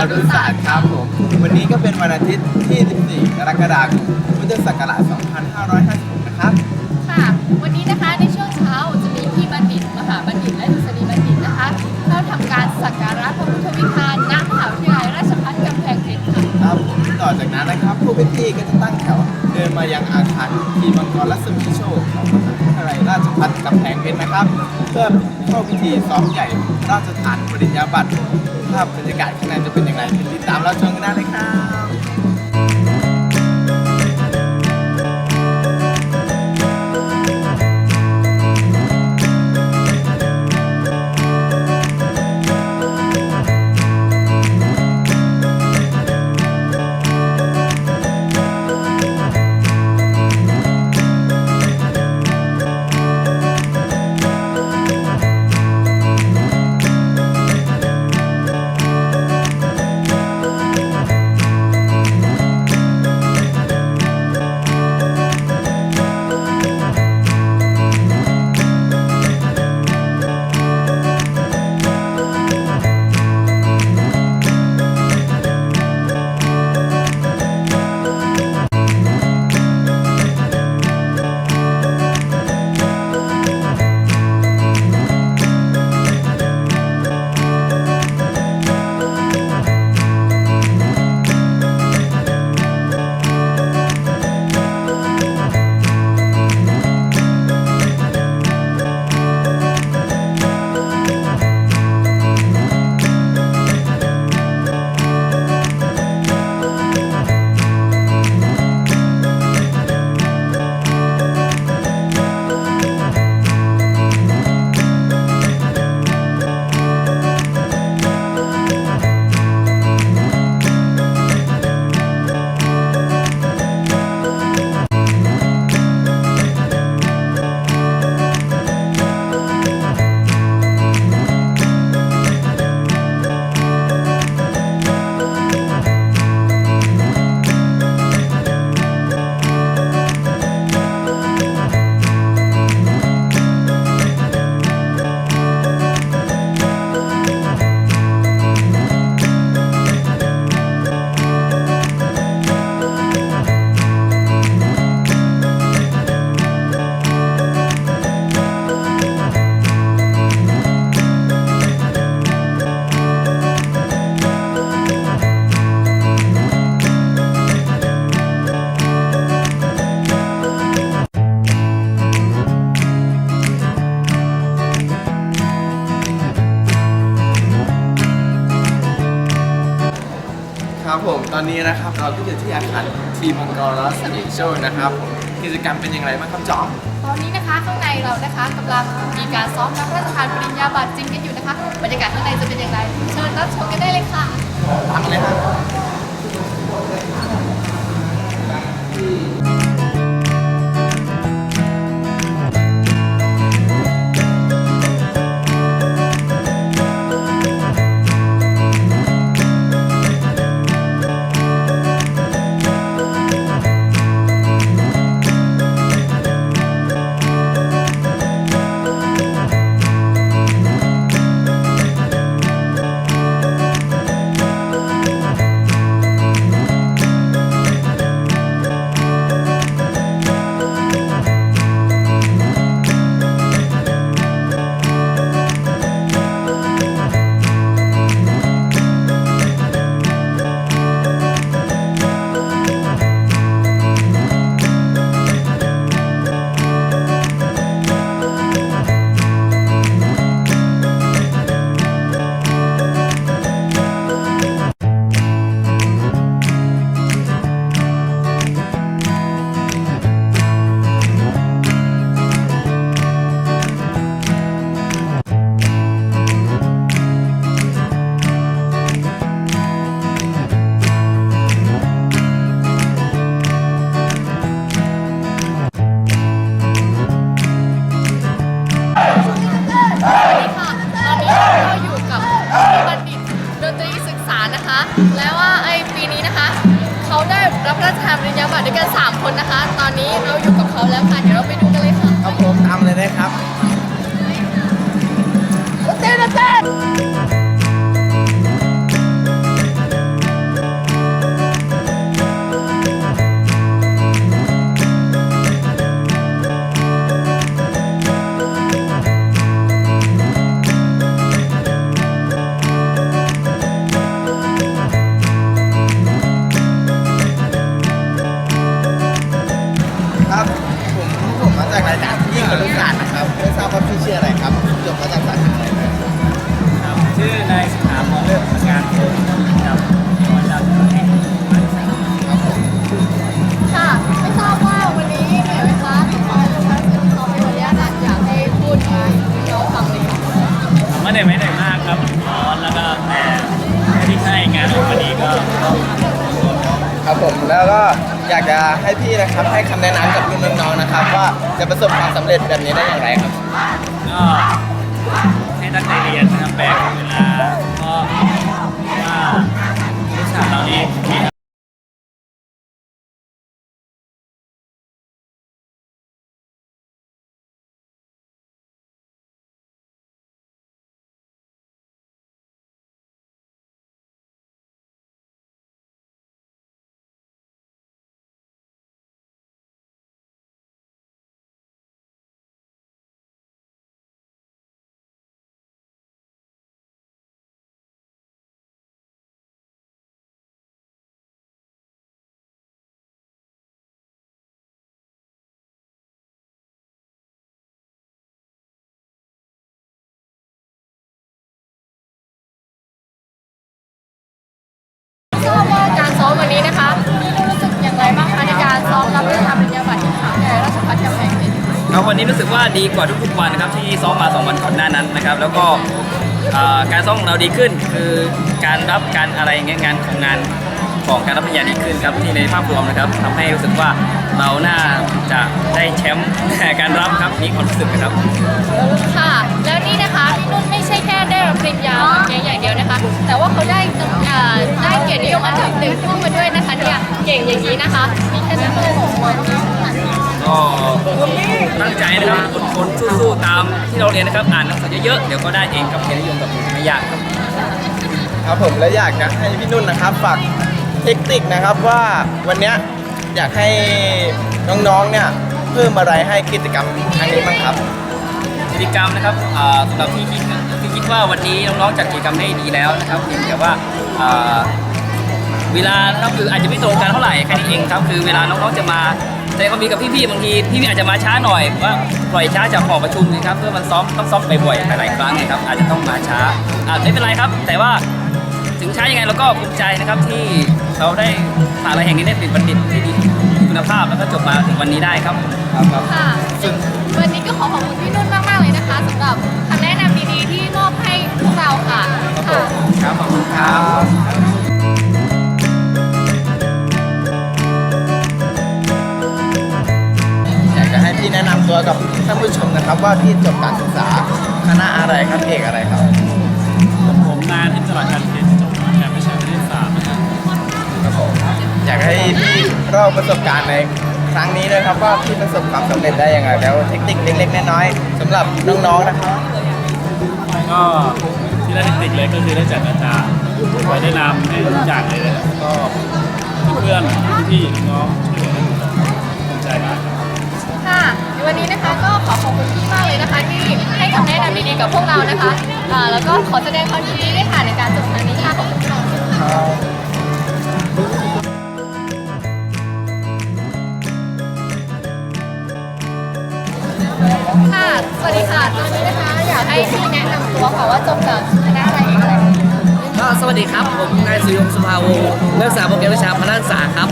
ารุศาสตร์ครับผม วันนี้ก็เป็นวันอาทิตย์ที่ 14 กรกฎาคม พุทธศักราช 2556 นะครับ ค่ะ วันนี้นะคะในช่วงเช้าจะมีพี่บัณฑิตมหาบัณฑิตและดุษฎีบัณฑิตนะคะเข้าทำการสักการะพระพุทธวิหารณมหาวิทยาลัยราชภัฏกำแพงเพชรค่ะครับผมต่อจากนั้นนะครับผู้พิธีก็จะตั้งแถวเดินมายังอาคารทีมังกรรัศมีโชคของมหาวิทยาลัย ราชภัฏกำแพงเพชรนะครับเพื่อเข้าพิธีซ้อมใหญ่ราชทานปริญญาบัตรภาพบรรยากาศข้างในจะเป็นอย่างไรติดตามเราชมกันได้เลยครับ ครับผมตอนนี้นะครับเราก็อยู่ที่อาคารทีมังกรรัศมีโชคนะครับผมกิจกรรมเป็นอย่างไรบ้างครับจอมตอนนี้นะคะข้างในเรานะคะกำลังมีการซ้อมรับพระราชทานปริญญาบัตรจริงกันอยู่นะคะบรรยากาศข้างในจะเป็นอย่างไรเชิญรับชมกันได้เลยค่ะตามมาเลยครับากจะให้พี่นะครับให้คำแนะนำกับรุ่นน้องๆนะครับ ว่าจะประสบความสำเร็จแบบนี้ได้อย่างไรครับก็ให้ตั้งใจเรียนนะครับแบ่งเวลาก็ว่าวิชาเรานี้มี ครับวันนี้รู้สึกว่าดีกว่าทุกๆวันนะครับที่ซ้อมมาสองวันก่อนหน้านั้นนะครับ แล้วก็อ่อการซ้อมของเราดีขึ้น คือการรับการอะไรเงี้ยงานของงานของการรับปริญญาดีขึ้นครับที่ในภาพรวมนะครับทำให้รู้สึกว่าเราน่าจะได้แชมป์ การรับครับนี่ความรู้สึกนะครับ ค่ะ แล้วนี่นะคะพี่นุ่นไม่ใช่แค่ได้รับปริญญาเพียงอย่างเดียวนะคะ แต่ว่าเขาได้เอ่อได้เกียรตินิยมอันดับหนึ่งพ่วงมาด้วยนะคะเนี่ยเก่งอย่างนี้นะคะ มีแค่นั้นเลยของวัน ก็ตั้งใจนะครับอดทนสู้ๆตามที่เราเรียนนะครับอ่านหนังสือเยอะๆเดี๋ยวก็ได้เองครับเกียรตินิยมแบบนี้ไม่ยากครับครับผมและอยากจะให้พี่นุ่นนะครับฝากเทคนิคนะครับว่าวันเนี้ยอยากให้น้องๆเนี่ยเพิ่มอะไรให้กิจกรรมครั้งนี้บ้างครับ กิจกรรมนะครับอ่าสำหรับที่คิดที่คิดว่าวันนี้น้องๆจัดกิจกรรมได้ดีแล้วนะครับเพียงแต่ว่าอ่าเวลานะครับคืออาจจะไม่ตรงกันเท่าไหร่แค่นี้เองครับคือเวลาน้องๆจะมา แสดงความมีกับพี่ๆบางทีพี่ๆอาจจะมาช้าหน่อยว่าปล่อยช้าจากหอประชุมนะครับเพื่อมันซ้อมต้องซ้อมบ่อยๆหลายๆครั้งนะครับอาจจะต้องมาช้าอ่าไม่เป็นไรครับ แต่ว่าถึงช้ายังไงเราก็ภูมิใจนะครับที่เราได้มหาลัยแห่งนี้ได้เป็นบัณฑิตที่ดีมีคุณภาพแล้วก็จบมาถึงวันนี้ได้ครับครับครับค่ะซึ่งวันนี้ก็ขอขอบคุณพี่นุ่นมากๆเลยนะคะสำหรับคำแนะนำดีๆที่มอบให้พวกเราค่ะค่ะครับขอบคุณครับ ตัวกับท่านผู้ชมนะครับ ว่าพี่จบการศึกษาคณะอะไรครับเอกอะไรครับ ผมนายทิพย์จรัสการเพชรจบการวิชาคณิตศาสตร์นะครับครับผมอยากให้พี่เล่าประสบการณ์ในครั้งนี้ด้วยครับว่าพี่ประสบความสำเร็จได้ยังไงแล้วเทคนิคเล็กๆน้อยๆสำหรับน้องๆนะครับ ก็ที่ได้เทคนิคเลยก็คือได้จากอาจารย์คอยแนะนำให้ทุกอย่างเลยนะครับก็เพื่อนพี่ๆน้องๆ นวันนี้นะคะก็ขอขอบคุณพี่มากเลยนะคะที่ให้คำแนะนำดีๆกับพวกเรานะคะอ่าแล้วก็ขอแสดงความยินดีด้วยค่ะในการจบครั้งนี้ค่ะขอบคุณค่ะ ค่ะ สวัสดีค่ะ ตอนนี้นะคะ อยากให้พี่แนะนำตัวค่ะว่าจบจากคณะอะไรเอกอะไรก็สวัสดีครับ ผมนายสุยงสุภาวงศ์นักศึกษาโปรแกรมวิชาพนักศึกษาครับ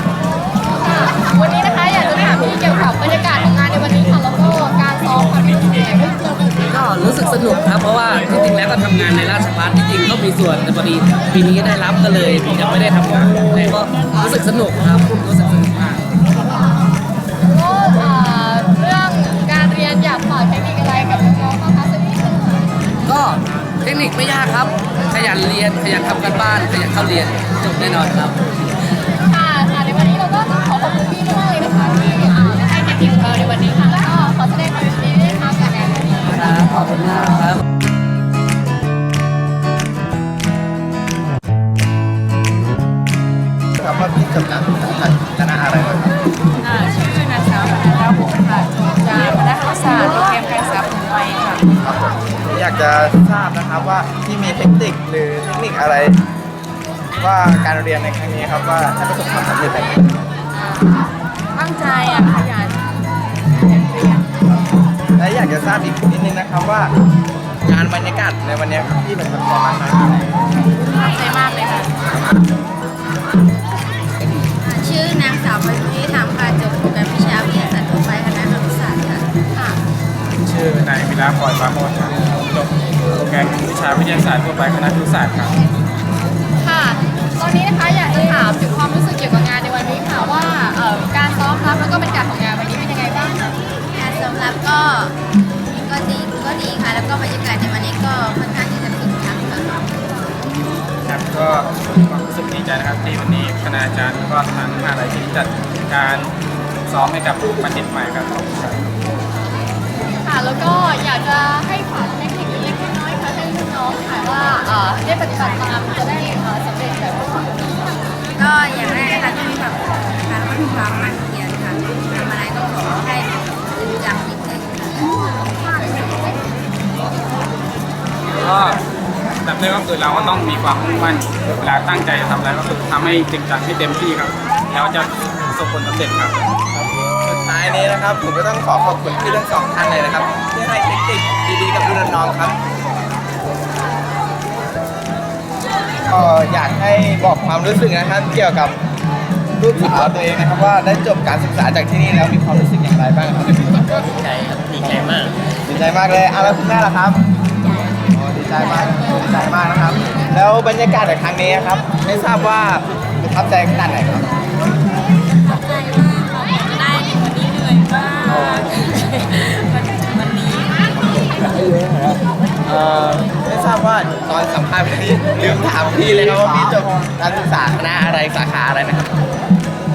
ค่ะ วันนี้นะคะอยากจะถามพี่เกี่ยวกับบรรยากาศของงาน ในวันนี้ค่ะแล้วก็การซ้อมค่ะพี่รู้สึกยังไงบ้างก็รู้สึกสนุกครับเพราะว่าจริงๆแล้วก็ทำงานในราชพัฒจริงๆก็มีส่วนแต่พอดีปีนี้ได้รับก็เลยยังไม่ได้ทำงานแต่ก็รู้สึกสนุกครับรู้สึกสนุกมากก็เอ่อเรื่องการเรียนอยากฝากเทคนิคอะไรกับน้องๆบ้างคะสักนิดนึงค่ะก็เทคนิคไม่ยากครับ ขยันเรียนขยันทำกันบ้านขยันเข้าเรียนจบแน่นอนครับ ขอบคุณมากครับครับว่าพี่จบการศึกษาจากคณะอะไรครับอ่าชื่อนางสาวธนาบุตรค่ะจบจากคณะรัฐศาสตร์โปรแกรมการศึกษาผลไวค่ะครับผมอยากจะทราบนะครับว่าที่มีเทคนิคหรือเทคนิคอะไร ว่าการเรียนในครั้งนี้ครับว่าให้ประสบความสำเร็จแบบนี้ตั้งใจอะขยันขยันเรียน และอยากจะทราบอีกนิดนึงนะครับว่างานบรรยากาศในวันนี้ครับพี่เประทับใจมากน้อยแค่ไหนตั้งใจมากเลยค่ะ ชื่อนางสาวพันธีถามค่ะจบโปรแกรมวิชาวิทยาศาสตร์ทั่วไปคณะครุศาสตร์ค่ะค่ะชื่อนายวิลาพรปราโมทครับจบโปรแกรงวิชาวิทยาศาสตร์ทั่วไปคณะครุศาสตร์ครับ นะครับ ที่วันนี้คณาจารย์แล้วก็ทางมหาลัยที่จัดการซ้อมให้กับบัณฑิตใหม่ครับขอบคุณครับค่ะแล้วก็อยากจะให้ฝากเทคนิคเล็กๆน้อยๆค่ะให้น้องค่ะว่าเอ่อได้ปฏิบัติตามจะได้เอ่อสำเร็จแบบที่หวังก็อย่างแรกนะคะต้องมีความอดทนนควก็มีความหมั่นเพียรค่ะทำอะไรก็ขอให้ริงจังนิง แบบแรกก็คือเราก็ต้องมีความมุ่งมั่นเวลาตั้งใจจะทำอะไรก็คือทำให้จริงจังให้เต็มที่ครับ แล้วจะประสบผลสำเร็จครับ สุดท้ายนี้นะครับ ผมก็ต้องขอขอบคุณพี่ทั้งสองท่านเลยนะครับ ที่ให้เทคนิคดีๆกับรุ่นน้องๆครับก็อยากให้บอกความรู้สึกนะครับ เกี่ยวกับลูกสาวตัวเองนะครับว่าได้จบการศึกษาจากที่นี่แล้วมีความรู้สึกอย่างไรบ้างครับดีใจครับดีใจมากดีใจมากเลยอะแล้วคุณแม่ล่ะครับอ๋อดี ใจมากดีใจมากนะครับ แล้วบรรยากาศในครั้งนี้ครับ ไม่ทราบว่าประทับใจขนาดไหนครับใจมากค่ะได้ในวันนี้เหนื่อยมากวันนี้เอ่อไม่ทราบว่าตอนสัมภาษณ์พี่ลืมถามพี่เลยครับว่าพี่จบการศึกษาคณะอะไรสาขาอะไรนะครับ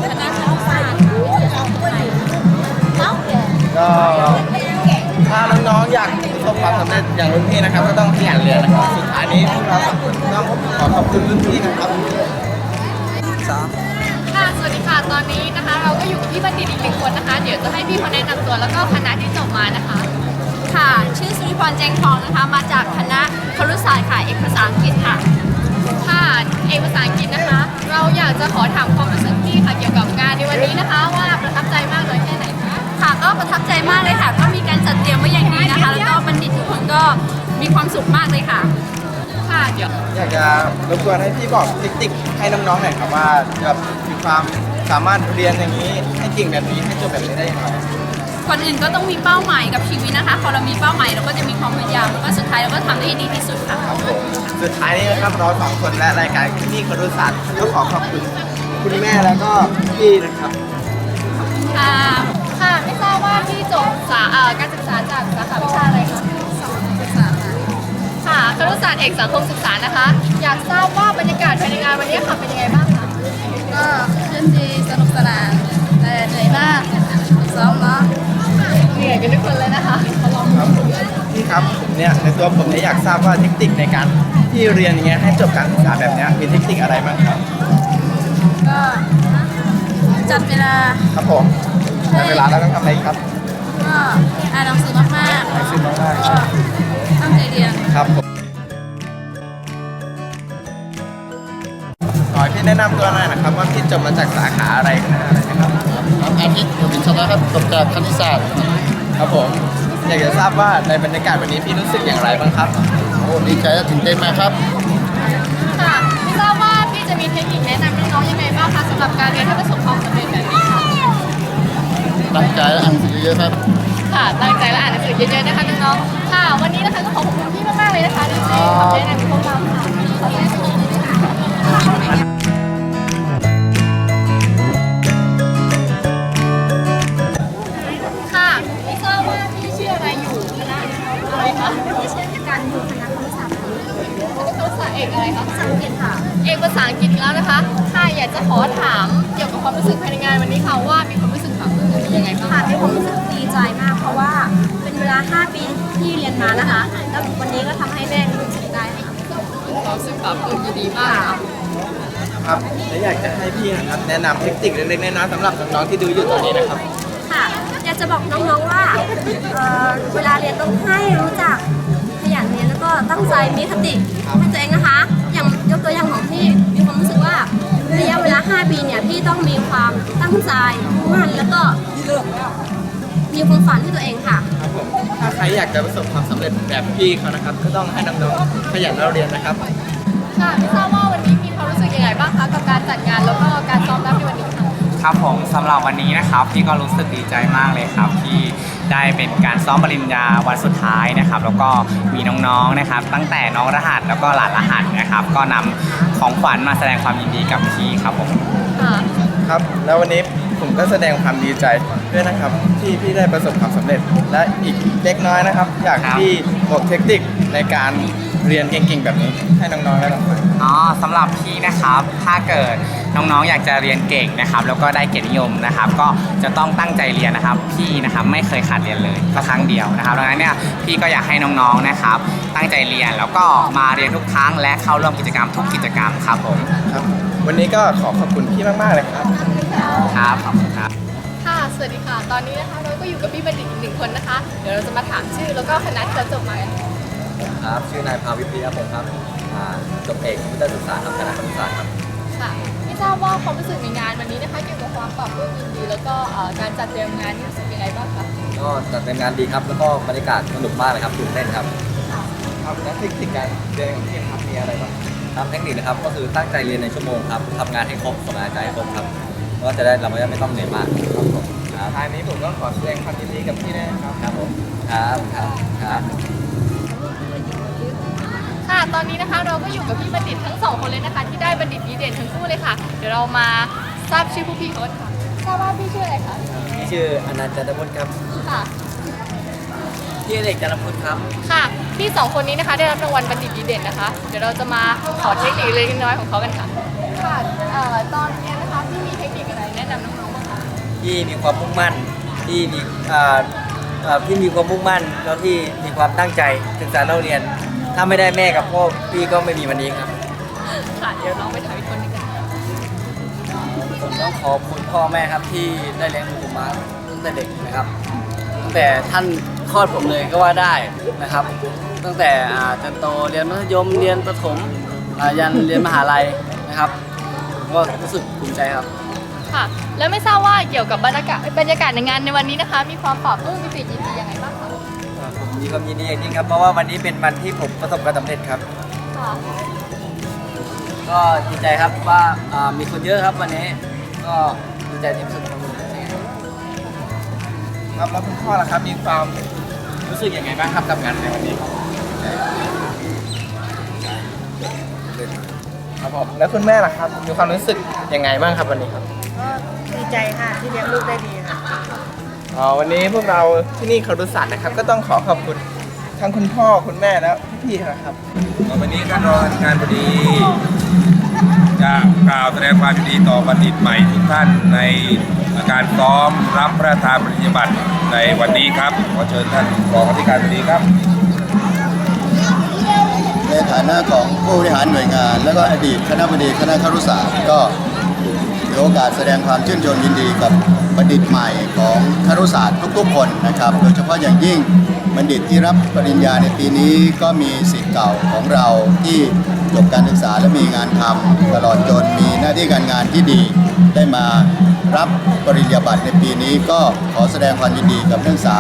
คณะครุศาสตร์ก็ถ้าน้องๆอยาก ประสบความสำเร็จอย่างรุ่นพี่นะครับ ก็ต้องขยันเรียนนะครับสุดท้ายนี้พวกเราต้องขอขอบคุณรุ่นพี่นะครับค่ะสวัสดีค่ะตอนนี้นะคะ เราก็อยู่กับพี่บัณฑิตอีกหนึ่งคนนะคะ เดี๋ยวจะให้พี่เขาแนะนำตัวแล้วก็คณะที่จบมานะคะ ค่ะ ชื่อสุริพรแจงทองนะคะ มาจากคณะ กคนก็มีความสุขมากเลยค่ะ ค่ะเดี๋ยวอยากจะรบกวนให้พี่บอกเทคนิคให้น้องๆหน่อยครับว่าแบบมีความสามารถเรียนอย่างนี้ให้เก่งแบบนี้ให้จบแบบนี้ได้ยังไงก่อนอื่นก็ต้องมีเป้าหมายกับชีวิตนะคะ พอเรามีเป้าหมายเราก็จะมีความพยายามแล้วก็สุดท้ายเราก็ทำได้ให้ดีที่สุดค่ะ ครับผมสุดท้ายนี้นะครับเราสองคนและรายการที่นี่ครุศาสตร์ก็ขอขอบคุณคุณแม่แล้วก็พี่นะครับ ค่ะครุศาสตร์เอกสังคมศึกษานะคะ อยากทราบว่าบรรยากาศภายในงานวันนี้ค่ะเป็นยังไงบ้างคะก็ขึ้นดีสนุกสนานแต่เหนื่อยมากซ้อมเนาะเหนื่อยกันทุกคนเลยนะคะครับผมพี่ครับผมเนี่ยในตัวผมเนี่ยอยากทราบว่าเทคนิคในการที่เรียนอย่างเงี้ยให้จบการศึกษาแบบเนี้ยมีเทคนิคอะไรบ้างครับก็จัดเวลาครับผมในเวลาแล้วต้องทำอะไรครับก็อ่านหนังสือมากๆหนังสือมากๆก็ตั้งใจเรียนครับผม แนะนำตัวหน่อยนะครับว่าพี่จบมาจากสาขาอะไรคณะอะไรนะครับอาทิตย์อยู่วิชนะครับจบจากคณิตศาสตร์ครับผม อยากจะทราบว่าในบรรยากาศวันนี้พี่รู้สึกอย่างไรบ้างครับ โอ้ดีใจและตื่นเต้นมากครับ ค่ะไม่ทราบว่าพี่จะมีเทคนิคแนะนำน้องๆยังไงบ้างคะสำหรับการเรียนให้ประสบความสำเร็จแบบนี้ค่ะตั้งใจและอ่านหนังสือเยอะครับ ค่ะตั้งใจและอ่านหนังสือเยอะๆนะคะน้องๆค่ะ วันนี้นะคะก็ขอขอบคุณพี่มากๆเลยนะคะที่ให้คำแนะนำกับพวกเราค่ะขอบคุณค่ะ อะไรคะที่เช่นการอยู่คณะครุศาสตร์ภาษาเอกอะไรคะสังเกตค่ะ เอกภาษาอังกฤษอีกแล้วนะคะ ค่ะอยากจะขอถามเกี่ยวกับความรู้สึกภายในงานวันนี้ค่ะว่ามีความรู้สึกค่ะเป็นยังไงบ้างค่ะมีความรู้สึกดีใจมากเพราะว่าเป็นเวลา 5 ปีที่เรียนมานะคะ แล้ววันนี้ก็ทำให้แม่รู้สึกได้ค่ะความรู้สึกแบบเออยินดีมากค่ะครับและอยากจะให้พี่นะครับแนะนำเทคนิคเล็กๆน้อยๆสำหรับน้องๆที่ดูอยู่ตอนนี้นะครับค่ะอยากจะบอกน้องๆว่าเอ่อเวลาเรียนต้องให้รู้จักขยันเรียนแล้วก็ตั้งใจมีคติให้ตัวเองนะคะ อย่างยกตัวอย่างของพี่มีความรู้สึกว่าระยะเวลา 5 ปีเนี่ยพี่ต้องมีความตั้งใจมุ่งมั่นแล้วก็มีความฝันให้ตัวเองค่ะ ครับผมถ้าใครอยากจะประสบความสำเร็จแบบพี่เขานะครับ ก็ต้องให้น้องๆขยันเราเรียนนะครับ ค่ะไม่ทราบว่าวันนี้มีความรู้สึกยังไงบ้างคะกับการจัดงานแล้วก็การ ค่ะครับผมสำหรับวันนี้นะครับพี่ก็รู้สึกดีใจมากเลยครับ ที่ได้เป็นการซ้อมปริญญาวันสุดท้ายนะครับ แล้วก็มีน้องๆนะครับ ตั้งแต่น้องรหัสแล้วก็หลานรหัสนะครับ ก็นำของขวัญมาแสดงความยินดีกับพี่ครับผมค่ะครับ แล้ววันนี้ผมก็แสดงความดีใจด้วยนะครับ ที่พี่ได้ประสบความสำเร็จ และอีกเล็กน้อยนะครับ อยากครับที่บอกเทคนิคในการ เรียนเก่งๆแบบนี้ให้น้องๆได้ลองฟังอ๋อสำหรับพี่นะครับ ถ้าเกิดน้องๆอยากจะเรียนเก่งนะครับ แล้วก็ได้เกียรตินิยมนะครับ ก็จะต้องตั้งใจเรียนนะครับ พี่นะครับไม่เคยขาดเรียนเลยสักครั้งเดียวนะครับดังนั้นเนี่ยพี่ก็อยากให้น้องๆนะครับ ตั้งใจเรียนแล้วก็มาเรียนทุกครั้ง และเข้าร่วมกิจกรรมทุกกิจกรรมครับผมครับ วันนี้ก็ขอขอบคุณพี่มากๆเลยครับครับขอบคุณครับค่ะ สวัสดีค่ะ ตอนนี้นะคะเราก็อยู่กับพี่บัณฑิตอีกหนึ่งคนนะคะ เดี๋ยวเราจะมาถามชื่อแล้วก็คณะที่เราจบมา กันค่ะครับ ชื่อนายภาวิทยาพงศ์ครับอ่าจบเอกวิทยาศึกษาครับคณะครุศาสตร์ครับ ค่ะไม่ทราบว่าความรู้สึกในงานวันนี้นะคะเกี่ยวกับความปรับปรื้มยินดีแล้วก็เอ่อการจัดเตรียมงานนี่รู้สึกยังไงบ้างคะก็จัดเป็นงานดีครับ แล้วก็บรรยากาศสนุกมากเลยครับตื่นเต้นครับ ครับและเทคนิคการเรียนของพี่ครับมีอะไรบ้างครับเทคนิคนะครับ ก็คือตั้งใจเรียนในชั่วโมงครับทำงานให้ครบส่งงานใจให้ครบครับก็จะได้เราไม่ไม่ต้องเหนื่อยมากครับผมครับท้ายนี้ผมก็ขอแสดงความยินดีกับพี่ด้วยนะครับ ครับผมครับครับครับค่ะ ตอนนี้นะคะเราก็อยู่กับพี่บัณฑิตทั้งสองคนเลยนะคะ ที่ได้บัณฑิตดีเด่นทั้งคู่เลยค่ะ เดี๋ยวเรามาทราบชื่อผู้พี่เขากันค่ะทราบว่าพี่ชื่ออะไรคะพี่ชื่ออนันต์จันทพุทธครับค่ะพี่เด็กจันทพุทธครับค่ะพี่สองคนนี้นะคะได้รับรางวัลบัณฑิตดีเด่นนะคะ เดี๋ยวเราจะมาขอเทคนิคเล็กน้อยของเขากันค่ะค่ะเอ่อตอนนี้นะคะพี่มีเทคนิคอะไรแนะนำน้องๆบ้างคะที่มีความมุ่งมั่นที่มีอ่าอ่าที่มีความมุ่งมั่นแล้วที่มีความตั้งใจศึกษาเล่าเรียน ถ้าไม่ได้แม่กับพ่อพี่ก็ไม่มีวันนี้ครับ ค่ะเดี๋ยวน้องไปถามอีกคนหนึงกันค่ะผมต้องขอบคุณพ่อแม่ครับที่ได้เลี้ยงดูผมมาตั้งแต่เด็กนะครับตั้งแต่ท่านคลอดผมเลยก็ว่าได้นะครับ ตั้งแต่อ่าจนโตเรียนมัธยมเรียนประถมอ่ายันเรียนมหาลัยนะครับก็รู้สึกภูมิใจครับ ค่ะ แล้วไม่ทราบว่าเกี่ยวกับบรรยากาศบรรยากาศในงานในวันนี้นะคะ มีความปรับปรื้มมีปิติยินดียังไงบ้างคะ ผมมีความยินดีอย่างยิ่งครับ เพราะว่าวันนี้เป็นวันที่ผมประสบความสำเร็จครับ ค่ะก็ดีใจครับว่าอ่ามีคนเยอะครับวันนี้ ก็ดีใจที่ประสบความสำเร็จครับแล้วคุณพ่อล่ะครับมีความรู้สึกยังไงบ้างครับกับงานในวันนี้ครับผมแล้วคุณแม่ล่ะครับมีความรู้สึกยังไงบ้างครับวันนี้ครับ ก็ดีใจค่ะที่เลี้ยงลูกได้ดีค่ะ อ๋อวันนี้พวกเราที่นี่คารุศาสตร์นะครับ ก็ต้องขอขอบคุณทั้งคุณพ่อคุณแม่และพี่ๆนะครับ วันนี้ท่านรองอธิการบดีจะกล่าวแสดงความยินดีต่อบัณฑิตใหม่ทุกท่านในการซ้อมรับพระราชทานปริญญาบัตรในวันนี้ครับขอเชิญท่านรองอธิการบดีครับ ในฐานะของผู้บริหารหน่วยงาน และก็อดีตคณะบดีคณะครุศาสตร์ก็ถือ โอกาสแสดงความชื่นชมยินดีกับบัณฑิตใหม่ของครุศาสตร์ทุกๆคนนะครับ โดยเฉพาะอย่างยิ่งบัณฑิตที่รับปริญญาในปีนี้ก็มีสิทธิ์เก่าของเราที่จบการศึกษาและมีงานทำตลอดจนมีหน้าที่การงานที่ดี ได้มารับปริญญาบัตรในปีนี้ก็ขอแสดงความยินดีกับนักศึกษา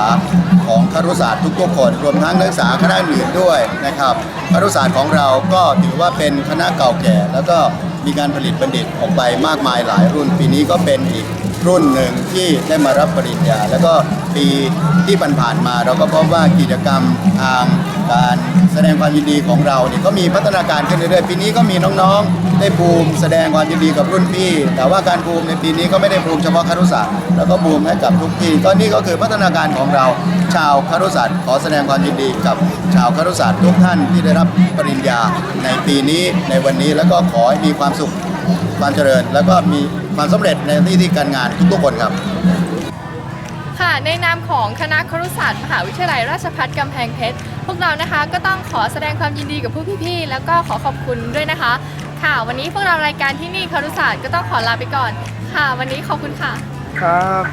ของครุศาสตร์ทุกๆคน รวมทั้งนักศึกษาคณะอื่นด้วยนะครับครุศาสตร์ของเราก็ถือว่าเป็นคณะเก่าแก่ แล้วก็ มีการผลิตบัณฑิตออกไปมากมายหลายรุ่น ปีนี้ก็เป็นอีก รุ่นหนึ่งที่ได้มารับปริญญา แล้วก็ปีที่ผ่านๆมาเราก็พบว่ากิจกรรมทางการแสดงความยินดีของเราเนี่ยก็มีพัฒนาการขึ้นเรื่อยๆปีนี้ก็มีน้องๆ ได้บูมแสดงความยินดีกับรุ่นพี่ แต่ว่าการบูมในปีนี้ก็ไม่ได้บูมเฉพาะคารุศาสตร์แล้วก็บูมให้กับทุกที่ก็นี่ก็คือพัฒนาการของเราชาวคารุศาสตร์ขอแสดงความยินดีกับชาวคารุศาสตร์ทุกท่านที่ได้รับปริญญาในปีนี้ในวันนี้แล้วก็ขอให้มีความสุขความเจริญแล้วก็มี ความสำเร็จในหน้าที่การงานทุกๆคนครับ ค่ะในนามของคณะครุศาสตร์มหาวิทยาลัยราชภัฏกำแพงเพชร พวกเรานะคะก็ต้องขอแสดงความยินดีกับผู้พี่ๆ แล้วก็ขอขอบคุณด้วยนะคะ ค่ะวันนี้พวกเรารายการที่นี่ครุศาสตร์ก็ต้องขอลาไปก่อน ค่ะ วันนี้ขอบคุณค่ะ ครับ